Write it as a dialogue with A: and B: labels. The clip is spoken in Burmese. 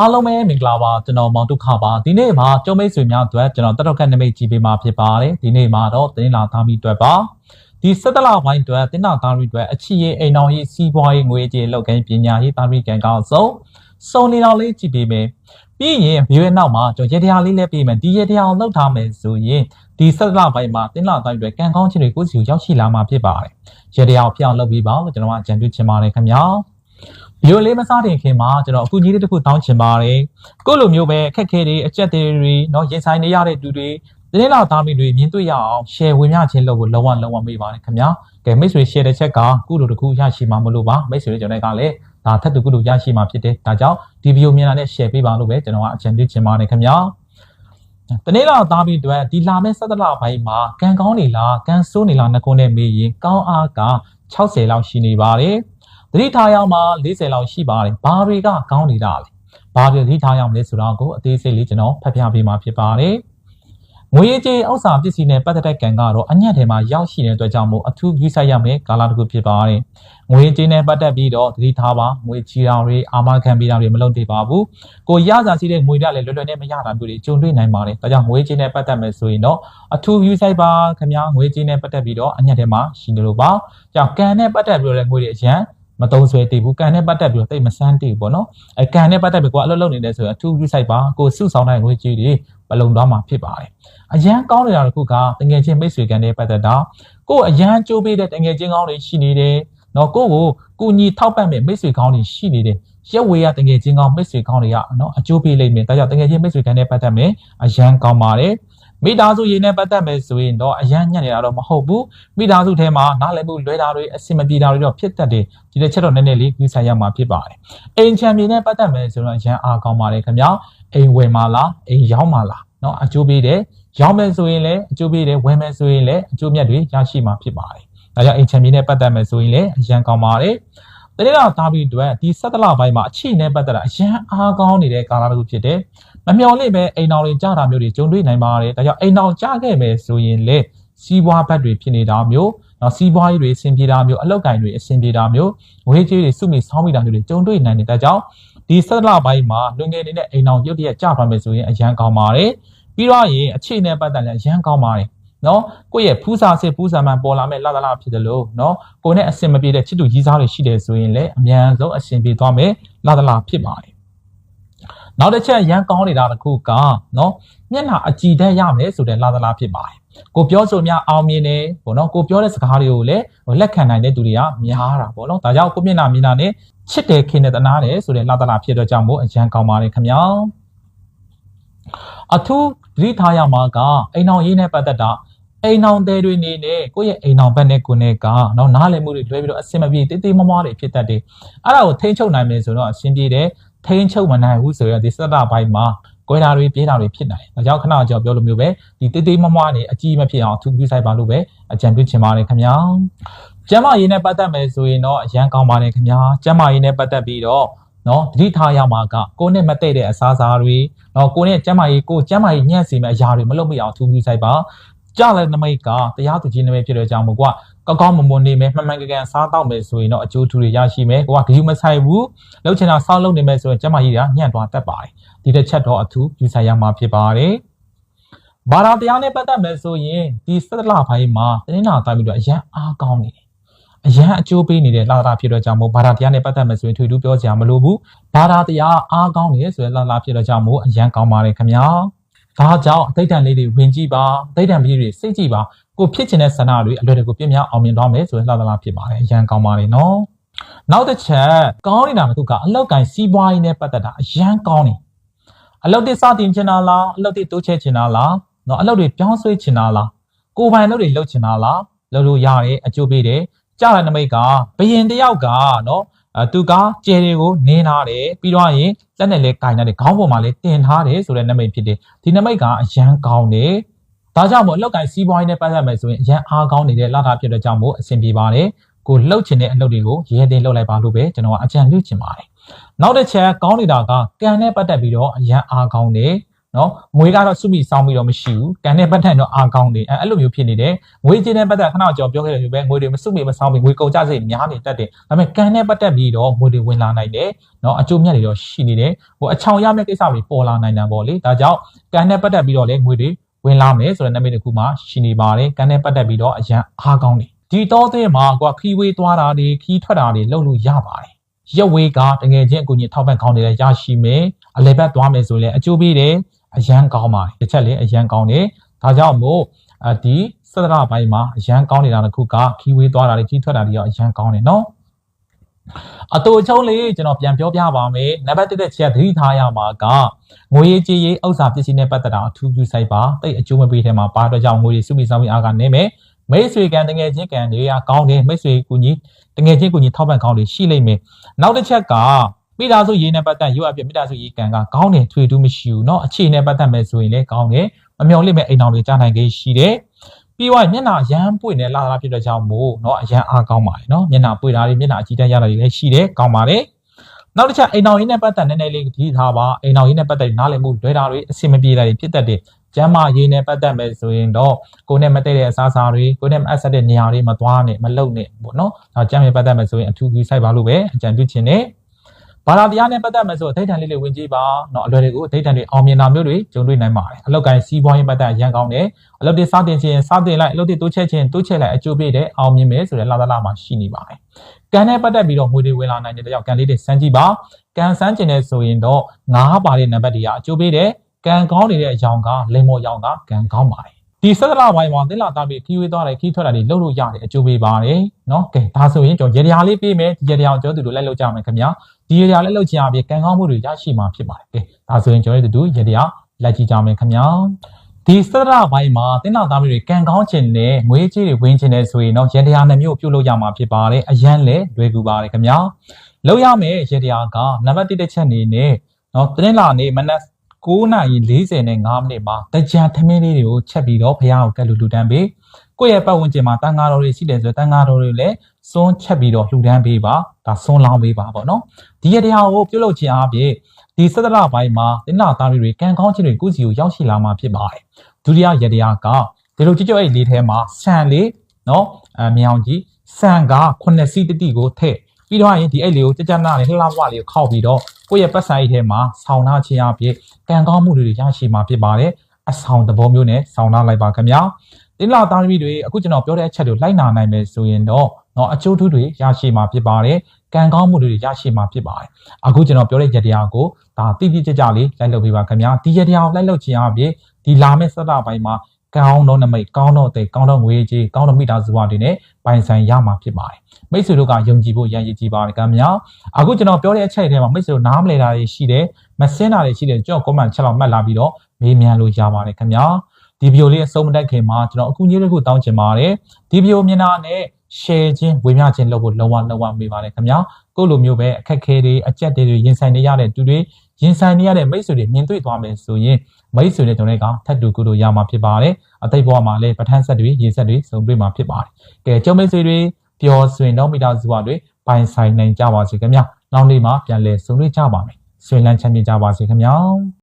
A: အားလုံးပဲမင်္ဂလာပါကျွန်တော်မောင်ဒုက္ခပါဒီနေ့မှာကျုံမိတ်ဆွေများအတွက်ကျွန်တော်တက်တော့ကနမိတ်ကြည့်ပေးမှာဖြစ်ပါတယ်ဒီနေ့မှာတော့တင်းလာသားမိအတွက်ပါဒီစက်တလပိုင်းအတွက်တင်းလာသားမိအတွက်အချီရေးအိမ်တော်ရေးစီးပွားရေးငွေကြေးလောက်ကိုင်းပညာရေးသားမိကန်ကောင်းဆုံးစုံနေတော်လေးကြည့်ပေးမယ်ပြီးရင်ဗီဒီယိုရဲ့နောက်မှာကျွန်တော်ရေတရားလေးလည်းပေးမယ်ဒီရေတရားကိုလောက်ထားမယ်ဆိုရင်ဒီစက်တလပိုင်းမှာတင်းလာသားမိအတွက်ကံကောင်းခြင်းတွေကိုစီကိုရောက်ရှိလာမှာဖြစ်ပါတယ်ရေတရားကိုဖျောက်လုပ်ပြီးပါလို့ကျွန်တော်ကအကြံပြုချင်ပါတယ်ခင်ဗျာ ဗီဒီယိုလေးမစတင်ခင်မှာကျွန်တော်အခုကြီးလေးတစ်ခုတောင်းချင်ပါတယ်ကိုလိုမျိုးပဲအခက်ခဲတွေအကြက်တွေเนาะရင်ဆိုင်နေရတဲ့သူတွေတင်းလာသားမိတွေမြင်တွေ့ရအောင် share ဝင်မျှခြင်းလုပ်ကိုလုံးဝလုံးဝမေးပါတယ်ခင်ဗျာကဲမိတ်ဆွေ share တဲ့ချက်ကကုလိုတစ်ခုရရှိမှာမလို့ပါမိတ်ဆွေကျွန်တော်ကလည်းဒါထပ်တူကုလိုရရှိမှာဖြစ်တယ်ဒါကြောင့်ဒီဗီဒီယိုမြင်လာတဲ့ share ပေးပါလို့ပဲကျွန်တော်ကအကြံပြုချင်ပါတယ်ခင်ဗျာတနေ့လာသားပြီးအတွက်ဒီလာမဲ့ဆက်တလပိုင်းမှာကံကောင်းနေလားကံဆိုးနေလားနှစ်ခုနဲ့မေးရင်ကောင်းအားက60လောက်ရှိနေပါတယ် သတိထားရမှာ40လောက်ရှိပါတယ်ဘာတွေကကောင်းနေတာလဲဘာတွေသတိထားရမလဲဆိုတော့ကိုအသေးစိတ်လေးကျွန်တော်ဖတ်ပြပေးမှာဖြစ်ပါတယ်ငွေကြေးဥစ္စာပစ္စည်းနဲ့ပတ်သက်တဲ့ကံကတော့အညံ့ထဲမှာရောက်ရှိနေတဲ့အတွက်ကြောင့်မို့အထူးယူဆိုင်ရမယ်ကာလတစ်ခုဖြစ်ပါတယ်ငွေကြေးနဲ့ပတ်သက်ပြီးတော့သတိထားပါငွေချီတာတွေအာမခံပေးတာတွေမလုပ်သေးပါဘူးကိုရစာရှိတဲ့ငွေတွေလည်းလွယ်လွယ်နဲ့မရတာမျိုးတွေကြုံတွေ့နိုင်ပါတယ်ဒါကြောင့်ငွေကြေးနဲ့ပတ်သက်မယ်ဆိုရင်တော့အထူးယူဆိုင်ပါခင်ဗျာငွေကြေးနဲ့ပတ်သက်ပြီးတော့အညံ့ထဲမှာရှိနေလို့ပါကြောင့်ကံနဲ့ပတ်သက်ပြီးတော့လည်းငွေတွေအရန် မတုံးဆွဲတည်ဘူးကန်နဲ့ပတ်သက်ပြီးတော့တိတ်မဆန်းတည်ဘူးပေါ့နော်အဲကန်နဲ့ပတ်သက်ပြီးကိုကအလုပ်လုပ်နေတယ်ဆိုရင်အထူး site ပါကိုစုဆောင်တဲ့ငွေကြီးတွေပလုံသွားမှာဖြစ်ပါတယ်အရန်ကောင်းနေတာတစ်ခုကတငယ်ချင်းမိတ်ဆွေကန်နဲ့ပတ်သက်တာကိုအရန်ကြိုးပေးတဲ့တငယ်ချင်းကောင်းတွေရှိနေတယ်နော်ကိုကိုကုညီထောက်ပံ့မဲ့မိတ်ဆွေကောင်းတွေရှိနေတယ်ရက်ဝေးရတငယ်ချင်းကောင်းမိတ်ဆွေကောင်းတွေကနော်အကျိုးပေးလိမ့်မယ်ဒါကြောင့်တငယ်ချင်းမိတ်ဆွေကန်နဲ့ပတ်သက်မယ်အရန်ကောင်းပါတယ် မိသားစုရင်းနဲ့ပတ်သက်မယ်ဆိုရင်တော့အရန်ညံ့နေတာတော့မဟုတ်ဘူးမိသားစုထဲမှာနားလည်မှုလွဲတာတွေအဆင်မပြေတာတွေတော့ဖြစ်တတ်တယ်ဒီတစ်ချက်တော့နည်းနည်းလေးယူဆိုင်ရမှာဖြစ်ပါတယ်အိမ်ချမ်းမြေနဲ့ပတ်သက်မယ်ဆိုတော့အရန်အားကောင်းပါတယ်ခင်ဗျာအိမ်ဝယ်မှာလားအိမ်ရောင်းမှာလားเนาะအကျိုးပေးတယ်ရောင်းမယ်ဆိုရင်လည်းအကျိုးပေးတယ်ဝယ်မယ်ဆိုရင်လည်းအကျိုးမြတ်တွေရရှိမှာဖြစ်ပါတယ်ဒါကြောင့်အိမ်ချမ်းမြေနဲ့ပတ်သက်မယ်ဆိုရင်လည်းအရန်ကောင်းပါတယ် တနေ့တော့သားပြီးအတွက်ဒီဆက်တလပိုင်းမှာအချိနဲ့ပတ်သက်တာအရန်အားကောင်းနေတဲ့ကာလတစ်ခုဖြစ်တယ်မမျော်လင့်ပဲအိမ်တော်တွေကြားတာမျိုးတွေကြုံတွေ့နိုင်ပါတယ်ဒါကြောင့်အိမ်တော်ကြားခဲ့မယ်ဆိုရင်လေစီးပွားဘက်တွေဖြစ်နေတာမျိုးနော်စီးပွားရေးတွေအဆင်ပြေတာမျိုးအလောက်ကင်တွေအဆင်ပြေတာမျိုးဝေးကြီးတွေစုမိဆောင်းမိတာမျိုးတွေကြုံတွေ့နိုင်တဲ့ဒါကြောင့်ဒီဆက်လပိုင်းမှာလွန်ငယ်နေတဲ့အိမ်တော်ရုတ်တရက်ကြားပါမယ်ဆိုရင်အရန်ကောင်းပါတယ်ပြီးတော့ရင်အခြေအနေပတ်သက်လည်းအရန်ကောင်းပါတယ် နော်ကိုယ့်ရဲ့ဖူးစာစစ်ဖူးစာမှန်ပေါ်လာမဲ့လာလာလာဖြစ်တယ်လို့နော်ကိုယ်နဲ့အဆင်မပြေတဲ့ချစ်သူကြီးစားတွေရှိတယ်ဆိုရင်လည်းအမြန်ဆုံးအဆင်ပြေသွားမယ်လာလာလာဖြစ်ပါတယ်နောက်တစ်ချက်ရန်ကောင်းနေတာတစ်ခုကနော်မျက်နှာအကြည်တက်ရမယ်ဆိုတဲ့လာသလားဖြစ်ပါတယ်ကိုပြောဆိုများအောင်မြင်တယ်ပေါ့နော်ကိုပြောတဲ့စကားတွေကိုလည်းလက်ခံနိုင်တဲ့သူတွေကများတာပေါ့နော်ဒါကြောင့်ကိုမျက်နှာမြင်တာနဲ့ချစ်တယ်ခင်တဲ့တနာတယ်ဆိုတဲ့လာသလားဖြစ်တော့ကြောင့်မို့အရန်ကောင်းပါတယ်ခင်ဗျာအထူးသတိထားရမှာကအိမ်အောင်ရေးနဲ့ပတ်သက်တာ အိမ်အောင်တဲ့တွေနေနဲ့ကိုယ့်ရဲ့အိမ်အောင်ဘက်နဲ့ကိုယ်နဲ့ကနော်နားလည်မှုတွေလွဲပြီးတော့အဆင်မပြေတေးသေးမမွားတွေဖြစ်တတ်တယ်အဲ့ဒါကိုထိန်းချုပ်နိုင်မယ်ဆိုတော့အဆင်ပြေတယ်ထိန်းချုပ်မနိုင်ဘူးဆိုတော့ဒီစက်တာပိုင်းမှာကွဲတာတွေပြေးတာတွေဖြစ်နိုင်တယ်။ဒါကြောင့်ခဏကြောင်ပြောလိုမျိုးပဲဒီတေးသေးမမွားနေအကြီးမဖြစ်အောင်သူပြုဆိုင်ပါလို့ပဲအကြံပြုချင်ပါတယ်ခင်ဗျာ။ကျမ်းမာရေးနဲ့ပတ်သက်မယ်ဆိုရင်တော့အရန်ကောင်းပါတယ်ခင်ဗျာ။ကျမ်းမာရေးနဲ့ပတ်သက်ပြီးတော့နော်တတိထားရမှာကကိုနဲ့မတည့်တဲ့အစားအစာတွေနော်ကိုနဲ့ကျမ်းမာရေးကိုကျမ်းမာရေးညံ့စီမဲ့အရာတွေမလုပ်မရအောင်သူပြုဆိုင်ပါ ကြလည်းနမိတ်ကတရားသူကြီးနမိတ်ဖြစ်တဲ့ကြောင့်မို့ကွာကောက်ကောက်မွန်မွန်နေမယ်မှန်မှန်ကန်ကန်စားတော့မယ်ဆိုရင်တော့အကျိုးထူတွေရရှိမယ်ကိုကဂရုမဆိုင်ဘူးလှုပ်ချင်တာစောက်လုပ်နေမယ်ဆိုရင်ကျမကြီးကညံ့သွားတတ်ပါတယ်ဒီတစ်ချက်တော့အထူးယူဆိုင်ရမှာဖြစ်ပါတယ်ဘာသာတရားနဲ့ပတ်သက်မယ်ဆိုရင်ဒီစက်လပိုင်းမှာတင်းနာတိုင်းပြီးတော့အရန်အားကောင်းနေတယ်အရန်အကျိုးပေးနေတဲ့လာတာဖြစ်တော့ကြောင့်မို့ဘာသာတရားနဲ့ပတ်သက်မယ်ဆိုရင်ထွေထူးပြောကြမလို့ဘူးဘာသာတရားအားကောင်းနေဆိုရင်လာလာဖြစ်တော့ကြောင့်မို့အရန်ကောင်းပါတယ်ခင်ဗျာ ဒါကြောင့်အတိတ်တန်လေးတွေဝင်ကြည့်ပါအတိတ်တန်ပြည်တွေစိတ်ကြည့်ပါကိုဖြစ်ချင်တဲ့ဆန္ဒတွေအလွယ်တကူပြင်းပြအောင်မြင်သွားမယ်ဆိုရင်လှသလားဖြစ်ပါတယ်အရန်ကောင်းပါလေနော်နောက်တစ်ချက်ကောင်းနေတာတစ်ခုကအလောက်ကန်စီးပွားရေးနဲ့ပတ်သက်တာအရန်ကောင်းနေအလောက်တွေစတင်ချင်တာလားအလောက်တွေတိုးချဲ့ချင်တာလားနော်အလောက်တွေပြောင်းဆွဲချင်တာလားကိုယ်ပိုင်လုပ်တွေလုပ်ချင်တာလားလုပ်လို့ရတယ်အကျိုးပေးတယ်ကြားတဲ့နမိတ်ကဘယင်တယောက်ကနော် အဲသူကကျယ်တွေကိုနင်းထားတယ်ပြီးတော့ရင်လက်နဲ့လဲကင်ထားတယ်ခေါင်းပေါ်မှာလဲတင်ထားတယ်ဆိုတဲ့နမိတ်ဖြစ်တယ်ဒီနမိတ်ကအရန်ကောင်းတယ်ဒါကြောင့်မို့အလောက်ကိုင်းစီးပွားရေးနဲ့ပတ်သက်မယ်ဆိုရင်အရန်အားကောင်းနေတဲ့လာတာဖြစ်တဲ့ကြောင့်မို့အဆင်ပြေပါတယ်ကိုလှုပ်ချင်တဲ့အလုပ်တွေကိုရဲတင်လှုပ်လိုက်ပါလို့ပဲကျွန်တော်ကအကြံပြုချင်ပါတယ်နောက်တစ်ချက်ကောင်းနေတာကကံနဲ့ပတ်သက်ပြီးတော့အရန်အားကောင်းတယ် နော်ငွေကတော့စုမိစောင်းပြီးတော့မရှိဘူးကန်တဲ့ပတ်ထန်တော့အာကောင်းတယ်အဲအဲ့လိုမျိုးဖြစ်နေတယ်ငွေချင်းတဲ့ပတ်သက်ခဏကြော်ပြောခဲ့တယ်မျိုးပဲငွေတွေမစုမိမစောင်းပြီးငွေကုန်ကြစိတ်များနေတတ်တယ်ဒါပေမဲ့ကန်တဲ့ပတ်သက်ပြီးတော့ငွေတွေဝင်လာနိုင်တယ်နော်အကျိုးမြတ်တွေတော့ရှိနေတယ်ဟိုအချောင်ရမယ့်ကိစ္စတွေပေါ်လာနိုင်တာပေါ့လေဒါကြောင့်ကန်တဲ့ပတ်သက်ပြီးတော့လေငွေတွေဝင်လာမယ်ဆိုတဲ့နာမည်တစ်ခုမှရှိနေပါတယ်ကန်တဲ့ပတ်သက်ပြီးတော့အရန်အားကောင်းတယ်ဒီတော့တဲ့မှာကွာခီးဝေးသွားတာတွေခီးထွက်တာတွေလုပ်လို့ရပါတယ်ရက်ဝေးကတကယ်ချင်းအကူကြီးထောက်ပံ့ကောင်းတယ်ရရှိမယ်အလဲဘက်သွားမယ်ဆိုရင်လည်းအကျိုးပေးတယ် အရန်ကောင်းပါတယ်တစ်ချက်လည်းအရန်ကောင်းတယ်ဒါကြောင့်မို့အဒီစသရပိုင်းမှာအရန်ကောင်းနေတာတစ်ခုကခီးဝေးသွားတာတွေခီးထွက်တာတွေရောအရန်ကောင်းတယ်နော်အတူချုံးလေးကျွန်တော်ပြန်ပြောပြပါမယ်နံပါတ်1တဲ့ချက်သတိထားရမှာကငွေကြေးရေးဥစ္စာပစ္စည်းနဲ့ပတ်သက်တာအထူးပြုဆိုင်ပါတိတ်အကျိုးမပေးတဲ့မှာပါတော့ကြောင့်ငွေတွေစုမိဆောင်ပြီးအားကနေမယ်မိတ်ဆွေကံတငယ်ချင်းကံတွေကကောင်းတယ်မိတ်ဆွေကူညီတငယ်ချင်းကူညီထောက်ပံ့ကောင်းတယ်ရှိလိမ့်မယ်နောက်တစ်ချက်က မိသားစုရေးနဲ့ပတ်သက်ရုပ်အပြမိသားစုရေးကံကကောင်းတယ်ထွေတူးမရှိဘူးเนาะအခြေနဲ့ပတ်သက်မယ်ဆိုရင်လည်းကောင်းတယ်မမျော်လင့်မဲ့အိမ်တော်တွေကြားနိုင်ခဲ့ရှိတယ်ပြီးတော့မျက်နှာရမ်းပွင့်နေလာတာဖြစ်တဲ့ကြောင့်မို့เนาะအရန်အားကောင်းပါတယ်เนาะမျက်နှာပွင့်တာတွေမျက်နှာအကြည့်တတ်ရတာတွေလည်းရှိတယ်ကောင်းပါတယ်နောက်တစ်ချက်အိမ်တော်ရင်းနဲ့ပတ်သက်နည်းနည်းလေးကြည့်ထားပါအိမ်တော်ရင်းနဲ့ပတ်သက်နားလည်မှုလွဲတာတွေအဆင်မပြေတာတွေဖြစ်တတ်တယ်ကျမ်းမာရေးနဲ့ပတ်သက်မယ်ဆိုရင်တော့ကိုယ်နဲ့မတည့်တဲ့အစားအစာတွေကိုယ်နဲ့မအပ်ဆက်တဲ့နေရာတွေမသွားနဲ့မလုံနဲ့ပေါ့နော်။ဒါကျမ်းမာရေးပတ်သက်မယ်ဆိုရင်အထူးကြီးစိုက်ပါလို့ပဲအကြံပြုချင်တယ်။ ဘာသာတရားနဲ့ပတ်သက်မယ်ဆိုအထိတ်တန်လေးလေးဝင်ကြည့်ပါ။နော်အလွယ်တွေကိုအထိတ်တန်တွေအောင်မြင်တာမျိုးတွေကြုံတွေ့နိုင်ပါတယ်။အလောက်ကိုင်းစီးပွားရေးပတ်သက်ရန်ကောင်းတယ်။အလုပ်တွေစတင်ခြင်းစတင်လိုက်အလုပ်တွေတိုးချက်ခြင်းတိုးချက်လိုက်အကျိုးပေးတဲ့အောင်မြင်မယ်ဆိုတဲ့လာသလားမှာရှိနေပါတယ်။ကံနဲ့ပတ်သက်ပြီးတော့ငွေတွေဝင်လာနိုင်တဲ့ကြောင့်ကံလေးတွေစမ်းကြည့်ပါ။ကံစမ်းကျင်နေဆိုရင်တော့ငါးပါတဲ့နံပါတ်တွေကအကျိုးပေးတဲ့ကံကောင်းနေတဲ့အကြောင်းကလိမ္မော်ရောင်ကကံကောင်းပါတယ်ဒီစက်တလပိုင်းမှာသင်လာသားပြီးခီးဝေးသွားတယ်ခီးထွက်တာတွေလှုပ်လို့ရတယ်အကျိုးပေးပါတယ်เนาะကဲဒါဆိုရင်ကျွန်တော်ရေတရားလေးပေးမယ်ဒီရေတရားကိုကျွန်တော်တို့လိုက်လှုပ်ကြမယ်ခင်ဗျာ ဒီရတရားလေးလောက်ချင်အပြင်ကံကောင်းမှုတွေရရှိမှာဖြစ်ပါတယ်ကဲဒါဆိုရင်ကျွန်တော်တို့ရတရားလိုက်ကြည့်ကြမယ်ခင်ဗျာဒီစရပိုင်းမှာတင်းလောက်သားမျိုးတွေကံကောင်းခြင်းနဲ့ငွေကြေးတွေဝင်ခြင်းနဲ့ဆိုရင်တော့ရန်တရားနှမျိုးပြုတ်လို့ရမှာဖြစ်ပါတယ်အရန်လည်းလွယ်ကူပါတယ်ခင်ဗျာလောက်ရမယ်ရန်တရားကနံပါတ်1တစ်ချက်နေနဲ့နော်တင်းလာနေမနက်9နာရီ40နဲ့5မိနစ်မှာတကြံထမင်းလေးတွေကိုချက်ပြီးတော့ဘုရားကိုကတ်လူလူတန်းပေးကိုယ့်ရဲ့ပတ်ဝန်းကျင်မှာတန်ဃာတော်တွေရှိတယ်ဆိုတော့တန်ဃာတော်တွေလည်း စွန်းချက်ပြီးတော့လှူဒန်းပေးပါဒါစွန်းလောင်းပေးပါပေါ့နော်ဒီရတရားကိုပြုလုပ်ခြင်းအပြင်ဒီစသလပိုင်းမှာသင်္နာသားတွေကံကောင်းခြင်းတွေကုစီကိုရောက်ရှိလာမှာဖြစ်ပါတယ်ဒုတိယရတရားကဒီလိုကြွကြွအဲ့လေးထဲမှာဆန်လေးနော်အမြောင်ကြီးဆန်က9စီးတတိကိုထည့်ပြီးတော့ရင်ဒီအိတ်လေးကိုကြကြနာနဲ့လှလှဝလေးကိုခောက်ပြီးတော့ကိုယ့်ရဲ့ပတ်ဆိုင်ထဲမှာဆောင်းထားခြင်းအပြင်ကံကောင်းမှုတွေရရှိမှာဖြစ်ပါတယ်အဆောင်သဘောမျိုးနဲ့ဆောင်းထားလိုက်ပါခင်ဗျာတင်းလာသားသမီးတွေအခုကျွန်တော်ပြောတဲ့အချက်တွေလိုက်နာနိုင်မယ်ဆိုရင်တော့ တော့အကျိုးထူးတွေရရှိမှာဖြစ်ပါတယ်ကံကောင်းမှုတွေရရှိမှာဖြစ်ပါတယ်အခုကျွန်တော်ပြောတဲ့ရတရားကိုဒါတိတိကျကျလေးလိုက်လုပ်ပေးပါခင်ဗျာဒီရတရားကိုလိုက်လုပ်ခြင်းအပြင်ဒီလာမယ့်စက်တာပိုင်းမှာကောင်းတော့နမိတ်ကောင်းတော့တဲ့ကောင်းတော့ငွေကြီးကောင်းတော့မိသားစုဝတွေနဲ့ပိုင်ဆိုင်ရမှာဖြစ်ပါတယ်မိတ်ဆွေတို့ကယုံကြည်ဖို့ရန်ရည်ကြည်ပါတယ်ခင်ဗျာအခုကျွန်တော်ပြောတဲ့အချက်တွေထဲမှာမိတ်ဆွေတို့နားမလည်တာတွေရှိတယ်မစင်းတာတွေရှိတယ်ကျွန်တော် comment ချက်လောက်မှတ်လာပြီးတော့မေးမြန်းလို့ရပါတယ်ခင်ဗျာဒီဗီဒီယိုလေးအဆုံးမတက်ခင်မှာကျွန်တော်အခုညလေးခုတောင်းချင်ပါတယ်ဒီဗီဒီယိုမြင်တာနဲ့ share ခြင်းဝေမျှခြင်းလုပ်ဖို့လုံးဝလုံးဝမေးပါတယ်ခင်ဗျာကိုလိုမျိုးပဲအခက်ခဲတွေအကြက်တွေရင်ဆိုင်နေရတဲ့သူတွေရင်ဆိုင်နေရတဲ့မိတ်ဆွေတွေမြင်တွေ့သွားမယ်ဆိုရင်မိတ်ဆွေတွေကျွန်တော်တွေကထပ်တူကူလို့ရမှာဖြစ်ပါတယ်အသိဘဝမှာလည်းပဋ္ဌာန်းဆက်တွေရေဆက်တွေစုံတွေ့မှာဖြစ်ပါတယ်ကဲကျုံမိတ်ဆွေတွေပျော်ရွှင်တော့မိသားစုဝတွေပိုင်ဆိုင်နိုင်ကြပါစေခင်ဗျာနောက်နေ့မှာပြန်လည်ဆုံတွေ့ကြပါမယ်ဆွေလန်းချမ်းမြေ့ကြပါစေခင်ဗျာ